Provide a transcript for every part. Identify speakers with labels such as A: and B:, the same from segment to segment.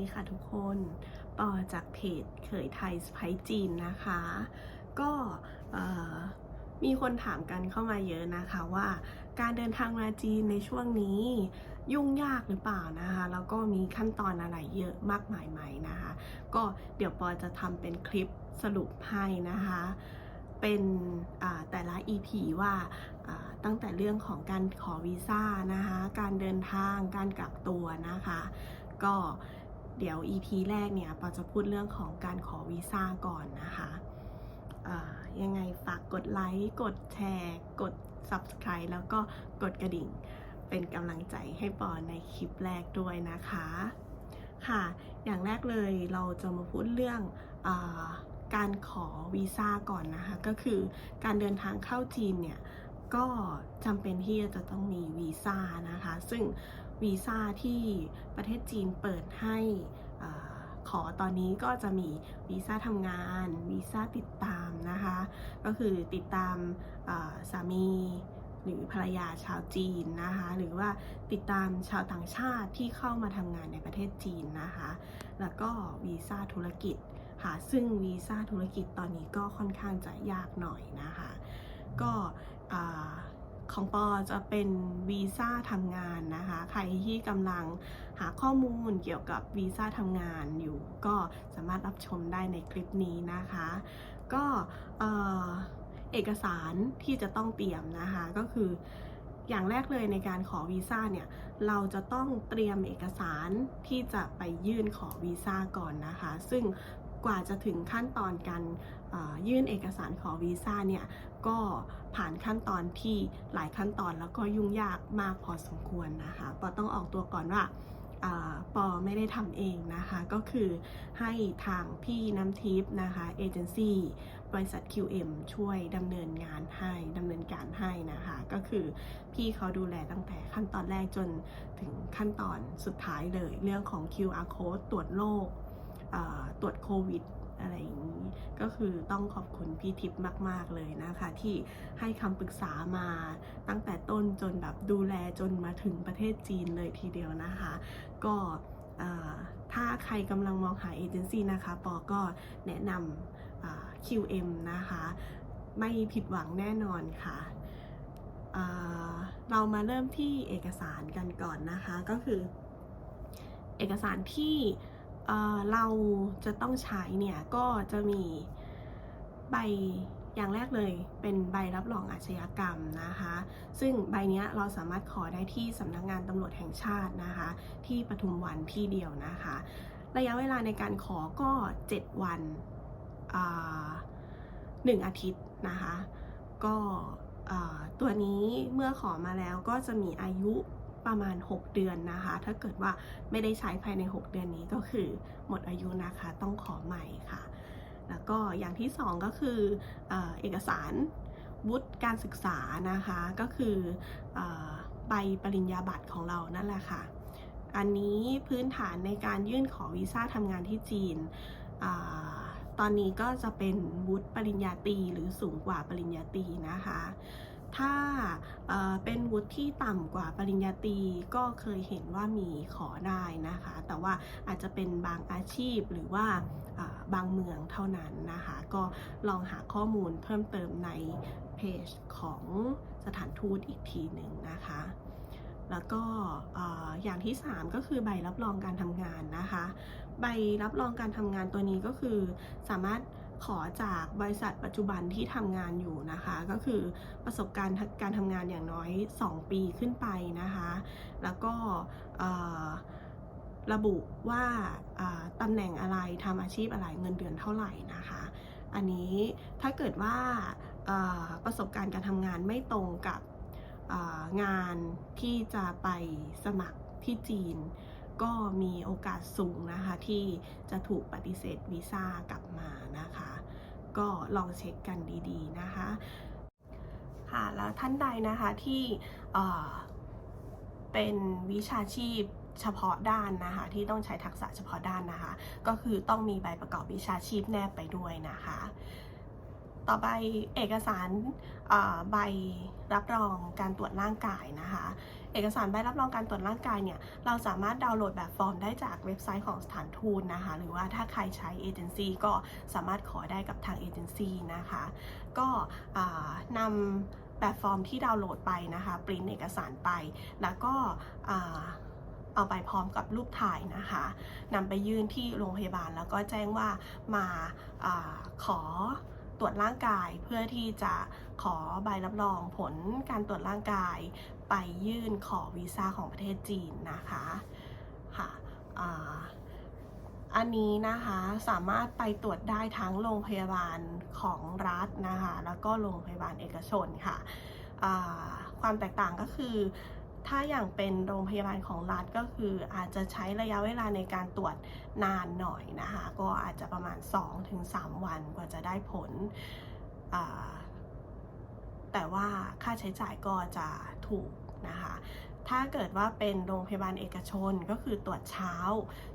A: ดีค่ะทุกคนต่อจากเพจเขยไทยสไปจีนนะคะ ก็มีคนถามกันเข้ามาเยอะนะคะว่า การเดินทางมาจีนในช่วงนี้ยุ่งยากหรือเปล่านะคะ แล้วก็มีขั้นตอนอะไรเยอะมากมายไหมนะคะ ก็เดี๋ยวปอจะทำเป็นคลิปสรุปให้นะคะ เป็นแต่ละ EP ว่าตั้งแต่เรื่องของการขอวีซ่านะคะ การเดินทางการกักตัวนะคะ ก็ เดี๋ยว EP แรกเนี่ยปอจะพูดเรื่องของการขอวีซ่าก่อนนะคะยังไงฝากกดไลค์ กดแชร์ กด Subscribe แล้วก็กดกระดิ่ง เป็นกำลังใจให้ปอในคลิปแรกด้วยนะคะ ค่ะ อย่างแรกเลยเราจะมาพูดเรื่องอการขอวีซ่าก่อนนะคะ ก็คือการเดินทางเข้าจีนเนี่ย ก็จำเป็นที่จะต้องมีวีซ่านะคะ ซึ่ง วีซ่าที่ประเทศจีนเปิดให้อขอตอนนี้ก็จะมีวีซ่าทำงานวีซ่าติดตามนะคะ ก็คือติดตามสามีหรือภรรยาชาวจีนนะคะ หรือว่าติดตามชาวต่างชาติที่เข้ามาทำงานในประเทศจีนนะคะ แล้วก็วีซ่าธุรกิจค่ะซึ่งวีซ่าธุรกิจตอนนี้ก็ค่อนข้างจะยากหน่อยนะคะ ก็ ของปอจะเป็นวีซ่าทำงานนะคะ ใครที่กำลังหาข้อมูลเกี่ยวกับวีซ่าทำงานอยู่ ก็สามารถรับชมได้ในคลิปนี้นะคะ ก็เอเอกสารที่จะต้องเตรียมนะคะก็คืออย่างแรกเลยในการขอวีซ่าเนี่ยเราจะต้องเตรียมเอกสารที่จะไปยื่นขอวีซ่าก่อนนะคะ ซึ่งกว่าจะถึงขั้นตอนการยื่นเอกสารขอวีซ่าเนี่ย ก็ผ่านขั้นตอนที่หลายขั้นตอนแล้วก็ยุ่งยากมากพอสมควรนะคะปอต้องออกตัวก่อนว่าปอไม่ได้ทำเองนะคะ ก็คือให้ทางพี่น้ำทิพย์นะคะเอเจนซี่บริษัท QM ช่วยดำเนินงานให้ดำเนินการให้นะคะ ก็คือพี่เขาดูแลตั้งแต่ขั้นตอนแรกจนถึงขั้นตอนสุดท้ายเลย เรื่องของ QR code ตรวจโรคตรวจโควิด อะไรอย่างนี้ ก็คือต้องขอบคุณพี่ทิพย์มาก ๆเลยนะคะ ที่ให้คำปรึกษามาตั้งแต่ต้นจนแบบดูแลจนมาถึงประเทศจีนเลยทีเดียวนะคะ ก็ถ้าใครกำลังมองหาเอเจนซี่นะคะปอก็แนะนำ QM นะคะ ไม่ผิดหวังแน่นอนค่ะอ่าเรามาเริ่มที่เอกสารกันก่อนนะคะก็คือ เอกสารที่ เราจะต้องใช้เนี่ยก็จะมีใบอย่างแรกเลยเป็นใบรับรองอาชญากรรมนะคะ ซึ่งใบเนี้ยเราสามารถขอได้ที่สำนักงานตำรวจแห่งชาตินะคะ ที่ปทุมวันที่เดียวนะคะ ระยะเวลาในการขอก็ 7 วันหนึ่งอาทิตย์นะคะ ก็ตัวนี้เมื่อขอมาแล้วก็จะมีอายุ ประมาณ 6 เดือนนะคะ ถ้าเกิดว่าไม่ได้ใช้ภายใน 6 เดือนนี้ก็คือหมดอายุนะคะต้องขอใหม่ค่ะ แล้วก็อย่างที่ 2 ก็คือเอเอกสารวุฒิการศึกษานะคะก็คืออใบปริญญาบัตรของเรานั่นแหละค่ะ อันนี้พื้นฐานในการยื่นขอวีซ่าทำงานที่จีนอตอนนี้ก็จะเป็นวุฒิปริญญาตรีหรือสูงกว่าปริญญาตรีนะคะ ถ้าเป็นวุฒิที่ต่ำกว่าปริญญาตรีก็เคยเห็นว่ามีขอได้นะคะ แต่ว่าอาจจะเป็นบางอาชีพหรือว่าบางเมืองเท่านั้นนะคะ ก็ลองหาข้อมูลเพิ่มเติมในเพจของสถานทูตอีกทีหนึ่งนะคะ แล้วก็เอ่ออย่างที่ 3 ก็คือใบรับรองการทำงานนะคะ ใบรับรองการทำงานตัวนี้ก็คือสามารถ ขอจากบริษัทปัจจุบันที่ทำงานอยู่นะคะ ก็คือประสบการณ์การทำงานอย่างน้อย 2 ปีขึ้นไปนะคะ แล้วก็ระบุว่าตำแหน่งอะไรทำอาชีพอะไรเงินเดือนเท่าไหร่นะคะ อันนี้ถ้าเกิดว่าประสบการณ์การทำงานไม่ตรงกับงานที่จะไปสมัครที่จีน ก็มีโอกาสสูงนะคะ ที่จะถูกปฏิเสธวีซ่ากลับมานะคะ ก็ลองเช็คกันดี ๆ นะคะค่ะแล้วท่านใดนะคะที่เป็นวิชาชีพเฉพาะด้านนะคะ ที่ต้องใช้ทักษะเฉพาะด้านนะคะ ก็คือต้องมีใบประกอบวิชาชีพแนบไปด้วยนะคะ ต่อไปเอกสารใบรับรองการตรวจร่างกายนะคะ เอกสารใบรับรองการตรวจร่างกายเนี่ยเราสามารถดาวน์โหลดแบบฟอร์มได้จากเว็บไซต์ของสถานทูตนะคะ หรือว่าถ้าใครใช้เอเจนซี่ก็สามารถขอได้กับทางเอเจนซี่นะคะ ก็นำแบบฟอร์มที่ดาวน์โหลดไปนะคะปริ้นเอกสารไป แล้วก็เอาไปพร้อมกับรูปถ่ายนะคะนำไปยื่นที่โรงพยาบาลแล้วก็แจ้งว่ามาอาขอตรวจร่างกายเพื่อที่จะขอใบรับรองผลการตรวจร่างกาย ไปยื่นขอวีซ่าของประเทศจีนนะคะค่ะอันนี้นะคะสามารถไปตรวจได้ทั้งโรงพยาบาลของรัฐนะคะแล้วก็โรงพยาบาลเอกชนค่ะความแตกต่างก็คือ ถ้าอย่างเป็นโรงพยาบาลของรัฐก็คืออาจจะใช้ระยะเวลาในการตรวจนานหน่อยนะคะก็อาจจะประมาณ 2-3 วันกว่าจะได้ผล แต่ว่าค่าใช้จ่ายก็จะถูก นะคะ ถ้าเกิดว่าเป็นโรงพยาบาลเอกชนก็คือตรวจเช้า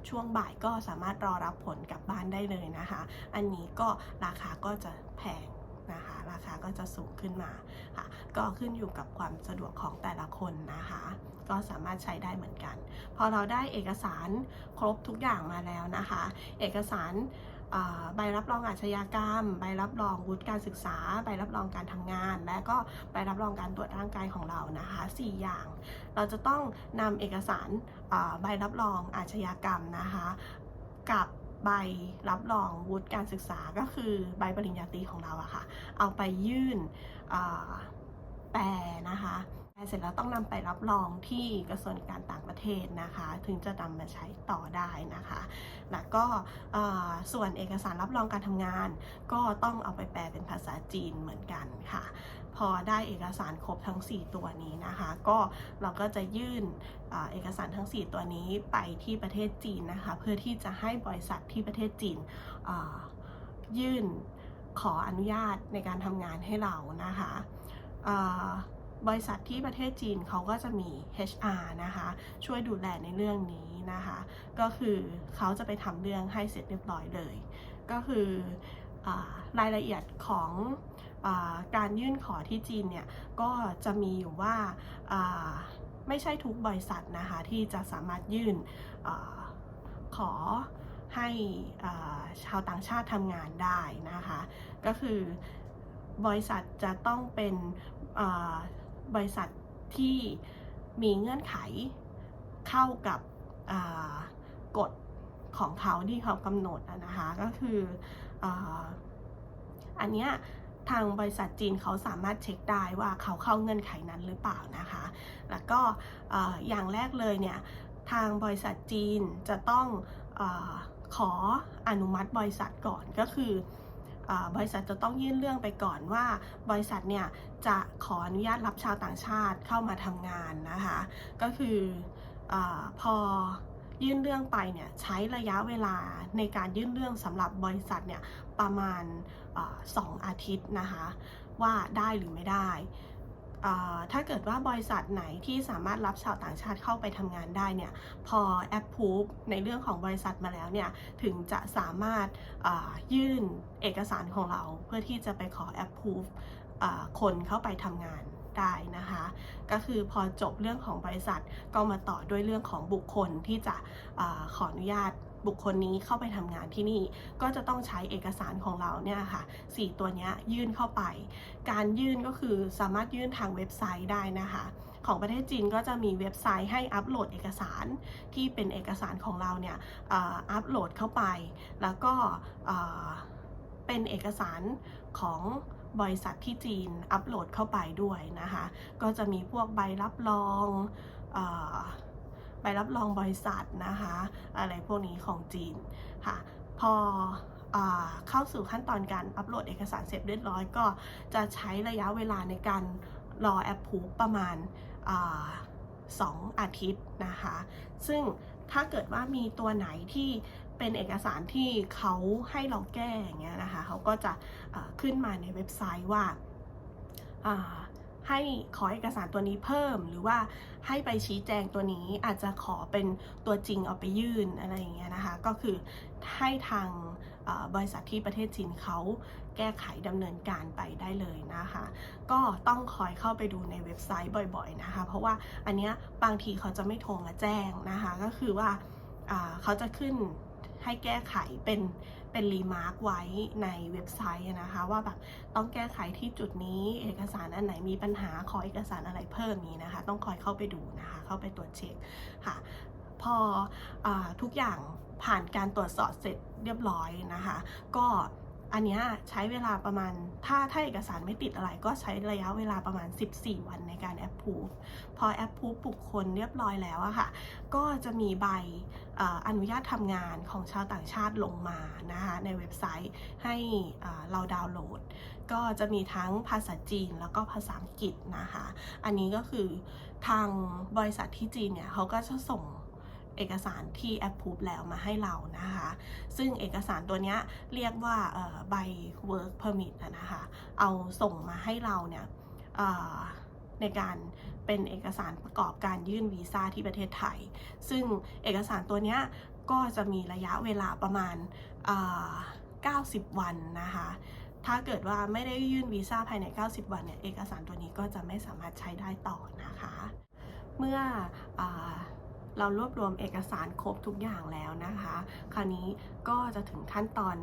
A: ช่วงบ่ายก็สามารถรอรับผลกลับบ้านได้เลยนะคะ อันนี้ก็ราคาก็จะแพงนะคะราคาก็จะสูงขึ้นมาค่ะก็ขึ้นอยู่กับความสะดวกของแต่ละคนนะคะ ก็สามารถใช้ได้เหมือนกัน พอเราได้เอกสารครบทุกอย่างมาแล้วนะคะ เอกสาร ใบรับรองอาชญากรรม ใบรับรองวุฒิการศึกษา ใบรับรองการทำงาน และก็ใบรับรองการตรวจร่างกายของเรานะคะ4อย่าง เราจะต้องนำเอกสารใบรับรองอาชญากรรมนะคะกับใบรับรองวุฒิการศึกษาก็คือใบปริญญาตรีของเราอะค่ะ เอาไปยื่นแปลนะคะแปลเสร็จแล้วต้องนำไปรับรองที่กระทรวงการต่างประเทศนะคะ ถึงจะนำมาใช้ต่อได้นะคะ แล้วก็ส่วนเอกสารรับรองการทำงาน ก็ต้องเอาไปแปลเป็นภาษาจีนเหมือนกันค่ะ พอได้เอกสารครบทั้ง 4 ตัวนี้นะคะ ก็เราก็จะยื่นอเอกสารทั้ง 4 ตัวนี้ไปที่ประเทศจีนนะคะ เพื่อที่จะให้บริษัทที่ประเทศจีนยื่นขออนุญาตในการทำงานให้เรานะคะบริษัทที่ประเทศจีนเขาก็จะมี HR นะคะ ช่วยดูแลในเรื่องนี้ นะคะ ก็คือเขาจะไปทำเรื่องให้เสร็จเรียบร้อยเลย ก็คืออรายละเอียดของอการยื่นขอที่จีนเนี่ยก็จะมีอยู่ว่าาไม่ใช่ทุกบริษัทนะคะที่จะสามารถยื่นอขอให้อ่าชาวต่างชาติทำงานได้นะคะ ก็คือบริษัทจะต้องเป็นบริษัทที่มีเงื่อนไขเข้ากับ กฎของเขาที่เขากำหนดนะคะก็คืออันเนี้ยทางบริษัทจีนเขาสามารถเช็คได้ว่าเขาเข้าเงื่อนไขนั้นหรือเปล่านะคะ แล้วก็อ่าอย่างแรกเลยเนี่ยทางบริษัทจีนจะต้องอขออนุมัติบริษัทก่อนก็คือบริษัทจะต้องยื่นเรื่องไปก่อนว่า บริษัทเนี่ยจะขออนุญาตรับชาวต่างชาติเข้ามาทำงานนะคะ ก็คือ อพอยื่นเรื่องไปเนี่ยใช้ระยะเวลาในการยื่นเรื่องสำหรับบริษัทเนี่ยประมาณอสองอาทิตย์นะคะว่าได้หรือไม่ได้ ถ้าเกิดว่าบริษัทไหนที่สามารถรับชาวต่างชาติเข้าไปทำงานได้เนี่ยพอ approve ในเรื่องของบริษัทมาแล้วเนี่ยถึงจะสามารถยื่นเอกสารของเราเพื่อที่จะไปขอ approve อ่าคนเข้าไปทำงาน ได้นะคะ ก็คือพอจบเรื่องของบริษัทก็มาต่อด้วยเรื่องของบุคคลที่จะอขออนุญาตบุคคลนี้เข้าไปทำงานที่นี่ก็จะต้องใช้เอกสารของเราเนี่ยค่ะสี่ตัวนี้ยื่นเข้าไป การยื่นก็คือสามารถยื่นทางเว็บไซต์ได้นะคะ ของประเทศจีนก็จะมีเว็บไซต์ให้อัปโหลดเอกสารที่เป็นเอกสารของเราเนี่ยอัปโหลดเข้าไป แล้วก็เป็นเอกสารของ บริษัทที่จีนอัปโหลดเข้าไปด้วยนะคะ ก็จะมีพวกใบรับรองใบรับรองบริษัทนะคะ อะไรพวกนี้ของจีนค่ะพอเข้าสู่ขั้นตอนการอัปโหลดเอกสารเสร็จเรียบร้อย ก็จะใช้ระยะเวลาในการรอแอปพูประมาณอาสองอาทิตย์นะคะ ซึ่ง ถ้าเกิดว่ามีตัวไหนที่เป็นเอกสารที่เขาให้เราแก้อย่างเงี้ยนะคะเขาก็จะขึ้นมาในเว็บไซต์ว่าให้ขอเอกสารตัวนี้เพิ่ม หรือว่าให้ไปชี้แจงตัวนี้อาจจะขอเป็นตัวจริงเอาไปยื่นอะไรอย่างเงี้ยนะคะ ก็คือให้ทาง บริษัทที่ประเทศจีนเขาแก้ไขดำเนินการไปได้เลยนะคะ ก็ต้องคอยเข้าไปดูในเว็บไซต์บ่อยๆนะคะ เพราะว่าอันเนี้ยบางทีเขาจะไม่โทรมาแจ้งนะคะ ก็คือว่าเขาจะขึ้นให้แก้ไขเป็นเป็นรีมาร์กไว้ในเว็บไซต์นะคะ ว่าแบบต้องแก้ไขที่จุดนี้เอกสารอันไหนมีปัญหาขอเอกสารอะไรเพิ่มนี้นะคะ ต้องคอยเข้าไปดูนะคะ เข้าไปตรวจเช็คค่ะ พออทุกอย่างผ่านการตรวจสอบเสร็จเรียบร้อยนะคะ ก็อันนี้ใช้เวลาประมาณถ้าถ้าเอกสารไม่ติดอะไรก็ใช้ระยะเวลาประมาณ 14 วันในการแอปพูฟพอแอปพูฟบุคคลเรียบร้อยแล้วอะค่ะ ก็จะมีใบออนุญาตทำงานของชาวต่างชาติลงมานะคะในเว็บไซต์ให้เราดาวน์โหลด ก็จะมีทั้งภาษาจีนแล้วก็ภาษาอังกฤษนะคะ อันนี้ก็คือทางบริษัทที่จีนเนี่ยเขาก็จะส่ง เอกสารที่แอปพูฟแล้วมาให้เรานะคะ ซึ่งเอกสารตัวนี้เรียกว่าใบ work permit นะคะ เอาส่งมาให้เราเนี่ยในการเป็นเอกสารประกอบการยื่นวีซ่าที่ประเทศไทย ซึ่งเอกสารตัวนี้ก็จะมีระยะเวลาประมาณ 90 วันนะคะ ถ้าเกิดว่าไม่ได้ยื่นวีซ่าภายใน 90 วันเนี่ย เอกสารตัวนี้ก็จะไม่สามารถใช้ได้ต่อนะคะ เมื่ออ เรารวบรวมเอกสารครบทุกอย่างแล้วนะคะ คราวนี้ก็จะถึงขั้นตอน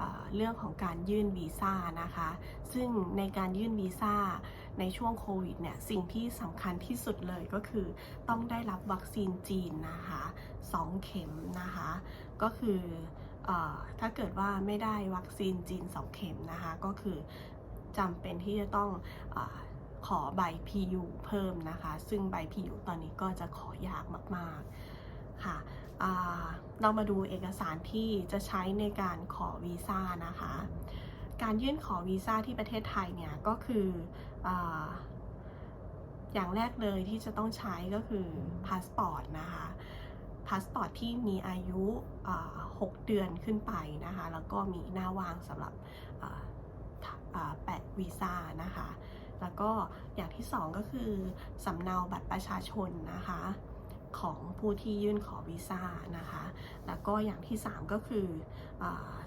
A: อเรื่องของการยื่นวีซ่านะคะ ซึ่งในการยื่นวีซ่าในช่วงโควิดเนี่ยสิ่งที่สำคัญที่สุดเลยก็คือต้องได้รับวัคซีนจีนนะคะ2เข็มนะคะ ก็คืออถ้าเกิดว่าไม่ได้วัคซีนจีน 2 เข็มนะคะ ก็คือจำเป็นที่จะต้องอ ขอใบ PU เพิ่มนะคะ ซึ่งใบ PU ตอนนี้ก็จะขอยากมากๆค่ะเรามาดูเอกสารที่จะใช้ในการขอวีซ่านะคะ การยื่นขอวีซ่าที่ประเทศไทยเนี่ยก็คือออย่างแรกเลยที่จะต้องใช้ก็คือพาสปอร์ตนะคะพาสปอร์ตที่มีอายุ 6 เดือนขึ้นไปนะคะ แล้วก็มีหน้าว่างสำหรับแปะวีซ่านะคะ แล้วก็อย่างที่สองก็คือสำเนาบัตรประชาชนนะคะของผู้ที่ยื่นขอวีซ่านะคะ แล้วก็อย่างที่ 3 ก็คืออ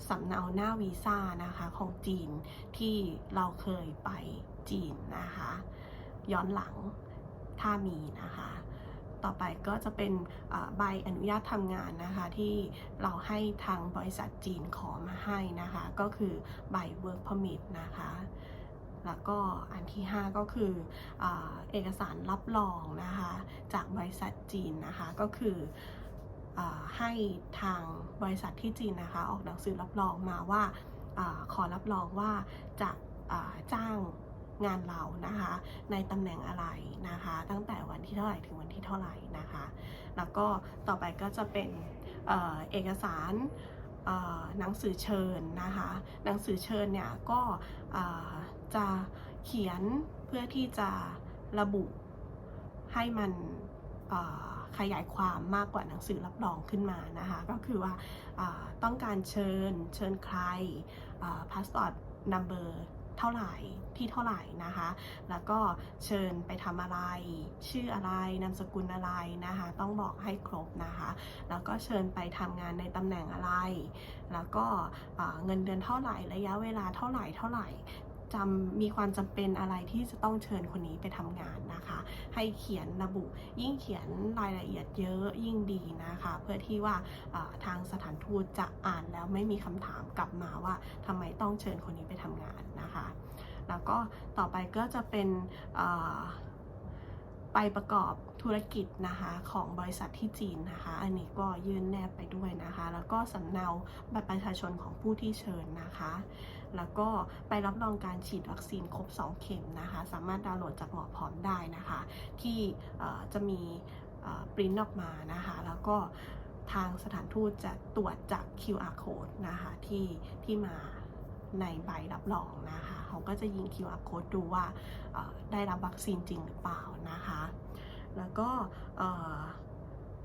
A: สำเนาหน้าวีซ่านะคะของจีนที่เราเคยไปจีนนะคะ ย้อนหลังถ้ามีนะคะ ต่อไปก็จะเป็นใบอนุญาตทำงานนะคะที่เราให้ทางบริษัทจีนขอมาให้นะคะ ก็คือใบ work permit นะคะ แล้วก็อันที่ 5 ก็คืออเอกสารรับรองนะคะจากบริษัทจีนนะคะก็คืออให้ทางบริษัทที่จีนนะคะออกหนังสือรับรองมาว่าอขอรับรองว่าจะาจ้างงานเรานะคะในตำแหน่งอะไรนะคะตั้งแต่วันที่เท่าไหร่ถึงวันที่เท่าไหร่นะคะแล้วก็ต่อไปก็จะเป็นเออเอกสารหนังสือเชิญนะคะหนังสือเชิญเนี่ยก็ จะเขียนเพื่อที่จะระบุให้มันขยายความมากกว่าหนังสือรับรองขึ้นมานะคะ ก็คือว่าต้องการเชิญเชิญใครพาสปอร์ตนัมเบอร์เท่าไหร่ที่เท่าไหร่นะคะ แล้วก็เชิญไปทำอะไร ชื่ออะไร นามสกุลอะไรนะคะ ต้องบอกให้ครบนะคะ แล้วก็เชิญไปทำงานในตำแหน่งอะไร แล้วก็เงินเดือนเท่าไหร่ ระยะเวลาเท่าไหร่เท่าไหร่ จำมีความจำเป็นอะไรที่จะต้องเชิญคนนี้ไปทำงานนะคะ ให้เขียนระบุยิ่งเขียนรายละเอียดเยอะยิ่งดีนะคะ เพื่อที่ว่าทางสถานทูตจะอ่านแล้วไม่มีคำถามกลับมาว่าทำไมต้องเชิญคนนี้ไปทำงานนะคะ แล้วก็ต่อไปก็จะเป็นไปประกอบธุรกิจนะคะของบริษัทที่จีนนะคะ อันนี้ก็ยื่นแนบไปด้วยนะคะ แล้วก็สำเนาบัตรประชาชนของผู้ที่เชิญนะคะ แล้วก็ไปรับรองการฉีดวัคซีนครบ 2 เข็มนะคะ สามารถดาวน์โหลดจากหมอพร้อมได้นะคะ ที่จะมีปริ้นออกมานะคะ แล้วก็ทางสถานทูตจะตรวจจาก QR code นะคะที่ที่มาในใบรับรองนะคะ เขาก็จะยิง QR code ดูว่าได้รับวัคซีนจริงหรือเปล่านะคะ แล้วก็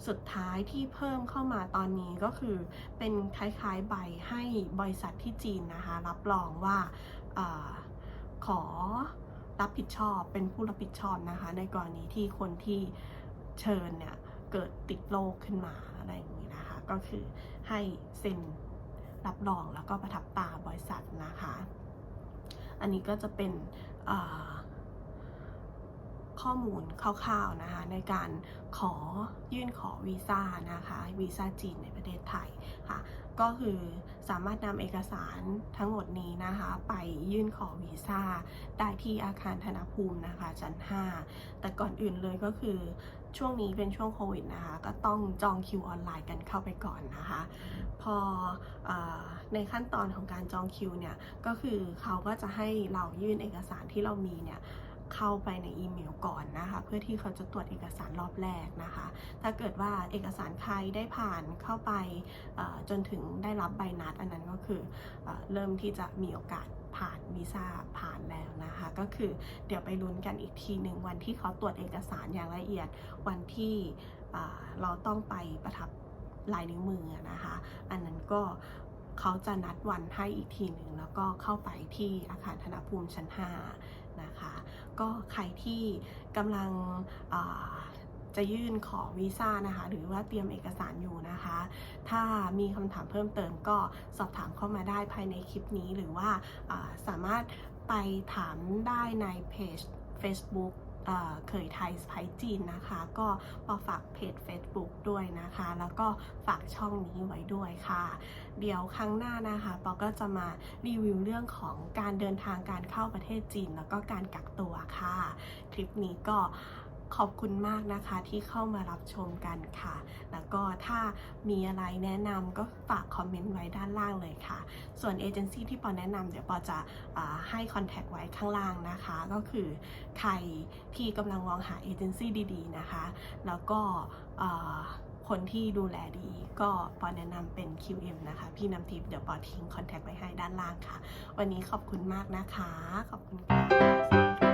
A: สุดท้ายที่เพิ่มเข้ามาตอนนี้ก็คือ เป็นคล้ายๆใบให้บริษัทที่จีนนะคะ รับรองว่าอขอรับผิดชอบเป็นผู้รับผิดชอบนะคะ ในกรณีที่คนที่เชิญเนี่ยเกิดติดโรคขึ้นมาอะไรอย่างนี้นะคะ ก็คือให้เซ็นรับรองแล้วก็ประทับตาบริษัทนะคะ อันนี้ก็จะเป็นอ่อ ข้อมูลคร่าวๆนะคะในการขอยื่นขอวีซ่านะคะวีซ่าจีนในประเทศไทยค่ะก็คือสามารถนำเอกสารทั้งหมดนี้นะคะไปยื่นขอวีซ่าได้ที่อาคารธนภูมินะคะชั้น5แต่ก่อนอื่นเลยก็คือช่วงนี้เป็นช่วงโควิดนะคะก็ต้องจองคิวออนไลน์กันเข้าไปก่อนนะคะพออในขั้นตอนของการจองคิวเนี่ยก็คือเขาก็จะให้เรายื่นเอกสารที่เรามีเนี่ย เข้าไปในอีเมลก่อนนะคะ เพื่อที่เขาจะตรวจเอกสารรอบแรกนะคะ ถ้าเกิดว่าเอกสารใครได้ผ่านเข้าไปจนถึงได้รับใบนัด อันนั้นก็คือเอเริ่มที่จะมีโอกาสผ่านวีซ่าผ่านแล้วนะคะ ก็คือเดี๋ยวไปลุ้นกันอีกทีหนึ่งวันที่เขาตรวจเอกสารอย่างละเอียดวันที่เราต้องไปประทับลายนิ้วมือนะคะ อันนั้นก็เขาจะนัดวันให้อีกทีหนึ่งแล้วก็เข้าไปที่อาคารธนภูมิชั้น 5 นะคะ ก็ใครที่กำลังจะยื่นขอวีซ่านะคะ หรือว่าเตรียมเอกสารอยู่นะคะ ถ้ามีคำถามเพิ่มเติมก็สอบถามเข้ามาได้ภายในคลิปนี้ หรือว่าอ่าสามารถไปถามได้ในเพจ Facebook เคยไทยสไปจีนนะคะ ก็มาฝากเพจ Facebook ด้วยนะคะ แล้วก็ฝากช่องนี้ไว้ด้วยค่ะ เดี๋ยวครั้งหน้านะคะปอก็จะมารีวิวเรื่องของการเดินทางการเข้าประเทศจีน แล้วก็การกักตัวค่ะ คลิปนี้ก็ ขอบคุณมากนะคะที่เข้ามารับชมกันค่ะ แล้วก็ถ้ามีอะไรแนะนำก็ฝากคอมเมนต์ไว้ด้านล่างเลยค่ะ ส่วนเอเจนซี่ที่ปอแนะนำเดี๋ยวปอจะอให้คอนแทคไว้ข้างล่างนะคะ ก็คือใครที่กำลังมองหาเอเจนซี่ดีๆนะคะ แล้วก็คนที่ดูแลดีก็ปอแนะนำเป็น QM นะคะ พี่น้ำทิพย์เดี๋ยวปอทิ้งคอนแทคไว้ให้ด้านล่างค่ะ วันนี้ขอบคุณมากนะคะ ขอบคุณค่ะ